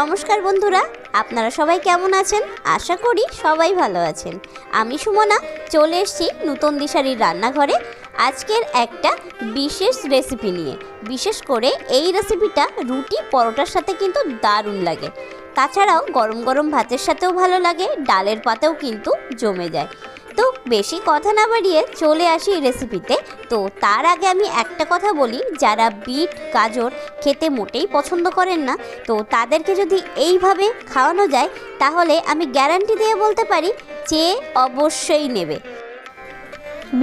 নমস্কার বন্ধুরা, আপনারা সবাই কেমন আছেন? আশা করি সবাই ভালো আছেন। আমি সুমনা, চলে এসেছি নতুন দিশারির রান্নাঘরে। আজকের একটা বিশেষ রেসিপি নিয়ে। বিশেষ করে এই রেসিপিটা রুটি পরোটার সাথে কিন্তু দারুণ লাগে। তাছাড়াও গরম গরম ভাতের সাথেও ভালো লাগে, ডালের পাতেও কিন্তু জমে যায়। তো বেশি কথা না বাড়িয়ে চলে আসি রেসিপিতে তো তার আগে আমি একটা কথা বলি, যারা বিট, গাজর খেতে মোটেই পছন্দ করেন না, তো তাদেরকে যদি এইভাবে খাওয়ানো যায়, তাহলে আমি গ্যারান্টি দিয়ে বলতে পারি যে অবশ্যই নেবে।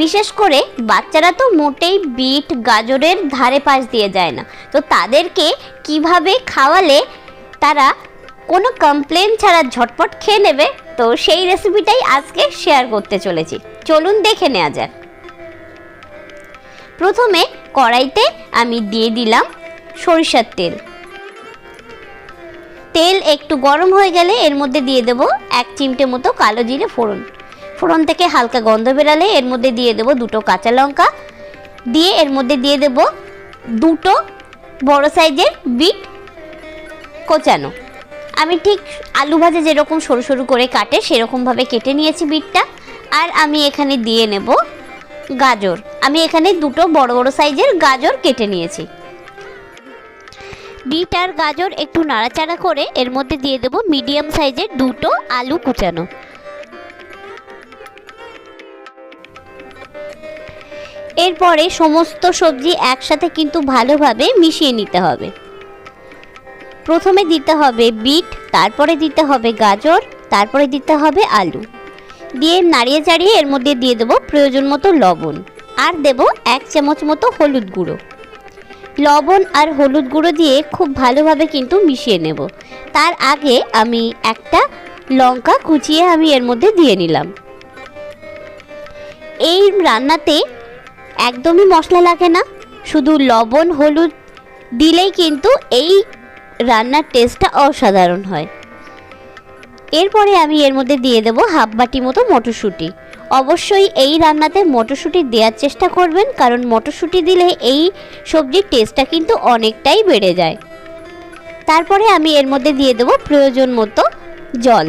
বিশেষ করে বাচ্চারা তো মোটেই বিট, গাজরের ধারে পাশ দিয়ে যায় না। তো তাদেরকে কীভাবে খাওয়ালে তারা কোনো কমপ্লেন ছাড়া ঝটপট খেয়ে নেবে তো সেই রেসিপিটাই আজকে শেয়ার করতে চলেছি। চলুন দেখে নেওয়া যাক। প্রথমে কড়াইতে আমি দিয়ে দিলাম সরিষার তেল। তেল একটু গরম হয়ে গেলে এর মধ্যে দিয়ে দেব এক চিমটে মতো কালো জিরে ফোড়ন। ফোড়ন থেকে হালকা গন্ধ বেরালে এর মধ্যে দিয়ে দেব দুটো কাঁচা লঙ্কা। দিয়ে এর মধ্যে দিয়ে দেব দুটো বড় সাইজের বিট কোচানো। আমি ঠিক আলু ভাজা যেরকম সরু সরু করে কাটে, সেরকমভাবে কেটে নিয়েছি বিটটা। আর আমি এখানে দিয়ে নেব গাজর। আমি এখানে দুটো বড় বড় সাইজের গাজর কেটে নিয়েছি। বিট আর গাজর একটু নাড়াচাড়া করে এর মধ্যে দিয়ে দেব মিডিয়াম সাইজের দুটো আলু কুচানো। এরপরে সমস্ত সবজি একসাথে কিন্তু ভালোভাবে মিশিয়ে নিতে হবে। প্রথমে দিতে হবে বিট, তারপরে দিতে হবে গাজর, তারপরে দিতে হবে আলু। দিয়ে নাড়িয়ে চাড়িয়ে এর মধ্যে দিয়ে দেবো প্রয়োজন মতো লবণ। আর দেব এক চামচ মতো হলুদ গুঁড়ো। লবণ আর হলুদ গুঁড়ো দিয়ে খুব ভালোভাবে কিন্তু মিশিয়ে নেব। তার আগে আমি একটা লঙ্কা কুচিয়ে আমি এর মধ্যে দিয়ে নিলাম। এই রান্নাতে একদমই মশলা লাগে না। শুধু লবণ, হলুদ দিলেই কিন্তু এই রান্নার টেস্টটা অসাধারণ হয়। এরপরে আমি এর মধ্যে দিয়ে দেব হাফ বাটি মতো মটরশুঁটি। অবশ্যই এই রান্নাতে মটরশুঁটি দেওয়ার চেষ্টা করবেন, কারণ মটরশুঁটি দিলে এই সবজির টেস্টটা কিন্তু অনেকটাই বেড়ে যায়। তারপরে আমি এর মধ্যে দিয়ে দেব প্রয়োজন মতো জল।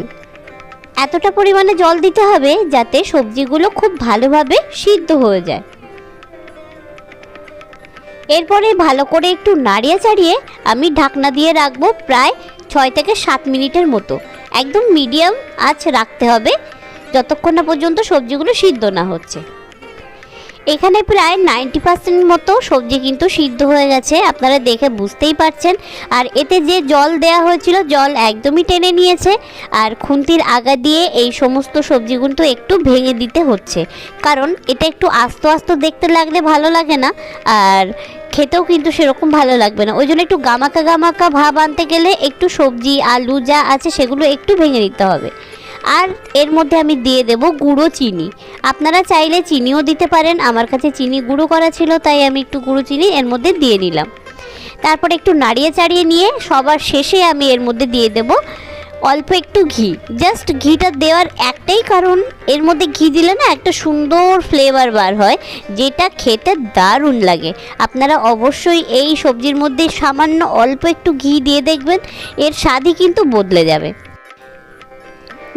এতটা পরিমাণে জল দিতে হবে যাতে সবজিগুলো খুব ভালোভাবে সিদ্ধ হয়ে যায়। এরপরে ভালো করে একটু নাড়িয়ে চাড়িয়ে আমি ঢাকনা দিয়ে রাখব প্রায় ছয় থেকে সাত মিনিটের মতো। একদম মিডিয়াম আঁচ রাখতে হবে, যতক্ষণ না পর্যন্ত সবজিগুলো সিদ্ধ না হচ্ছে। এখানে প্রায় নাইনটি পার্সেন্ট মতো সবজি কিন্তু সিদ্ধ হয়ে গেছে, আপনারা দেখে বুঝতেই পারছেন। আর এতে যে জল দেয়া হয়েছিল, জল একদমই টেনে নিয়েছে। আর খুন্তির আগা দিয়ে এই সমস্ত সবজি কিন্তু একটু ভেঙে দিতে হচ্ছে। কারণ এটা একটু আস্ত আস্ত দেখতে লাগলে ভালো লাগে না, আর খেতেও কিন্তু সেরকম ভালো লাগবে না। ওই জন্য একটু গামাকা গামাকা ভাব আনতে গেলে একটু সবজি, আলু যা আছে সেগুলো একটু ভেঙে নিতে হবে। আর এর মধ্যে আমি দিয়ে দেব গুঁড়ো চিনি। আপনারা চাইলে চিনিও দিতে পারেন, আমার কাছে চিনি গুঁড়ো করা ছিল, তাই আমি একটু গুঁড়ো চিনি এর মধ্যে দিয়ে নিলাম। তারপর একটু নাড়িয়ে চাড়িয়ে নিয়ে সবার শেষে আমি এর মধ্যে দিয়ে দেব অল্প একটু ঘি। জাস্ট ঘিটা দেওয়ার একটাই কারণ, এর মধ্যে ঘি দিলে না একটা সুন্দর ফ্লেভার বার হয়, যেটা খেতে দারুণ লাগে। আপনারা অবশ্যই এই সবজির মধ্যে সামান্য অল্প একটু ঘি দিয়ে দেখবেন, এর স্বাদই কিন্তু বদলে যাবে।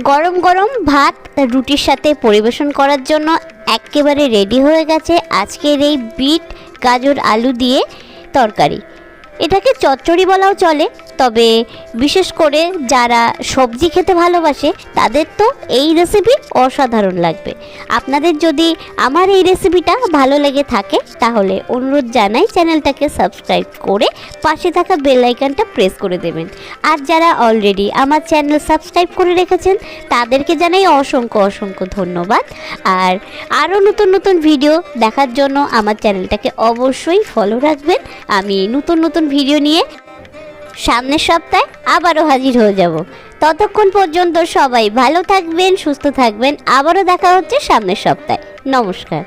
গরম গরম ভাত রুটির সাথে পরিবেশন করার জন্য একেবারে রেডি হয়ে গেছে আজকের এই বিট গাজর আলু দিয়ে তরকারি। এটাকে চচ্চড়ি বলাও চলে। তবে বিশেষ করে যারা সবজি খেতে ভালোবাসে, তাদের তো এই রেসিপি অসাধারণ লাগবে। আপনাদের যদি আমার এই রেসিপিটা ভালো লেগে থাকে, তাহলে অনুরোধ জানাই চ্যানেলটাকে সাবস্ক্রাইব করে পাশে থাকা বেল আইকনটা প্রেস করে দেবেন। আর যারা অলরেডি আমার চ্যানেল সাবস্ক্রাইব করে রেখেছেন, তাদেরকে জানাই অসংখ্য অসংখ্য ধন্যবাদ। আর আরও নতুন নতুন ভিডিও দেখার জন্য আমার চ্যানেলটাকে অবশ্যই ফলো রাখবেন। আমি নতুন নতুন ভিডিও নিয়ে সামনের সপ্তাহে আবারও হাজির হয়ে যাব। ততক্ষণ পর্যন্ত সবাই ভালো থাকবেন, সুস্থ থাকবেন। আবারও দেখা হচ্ছে সামনের সপ্তাহে। নমস্কার।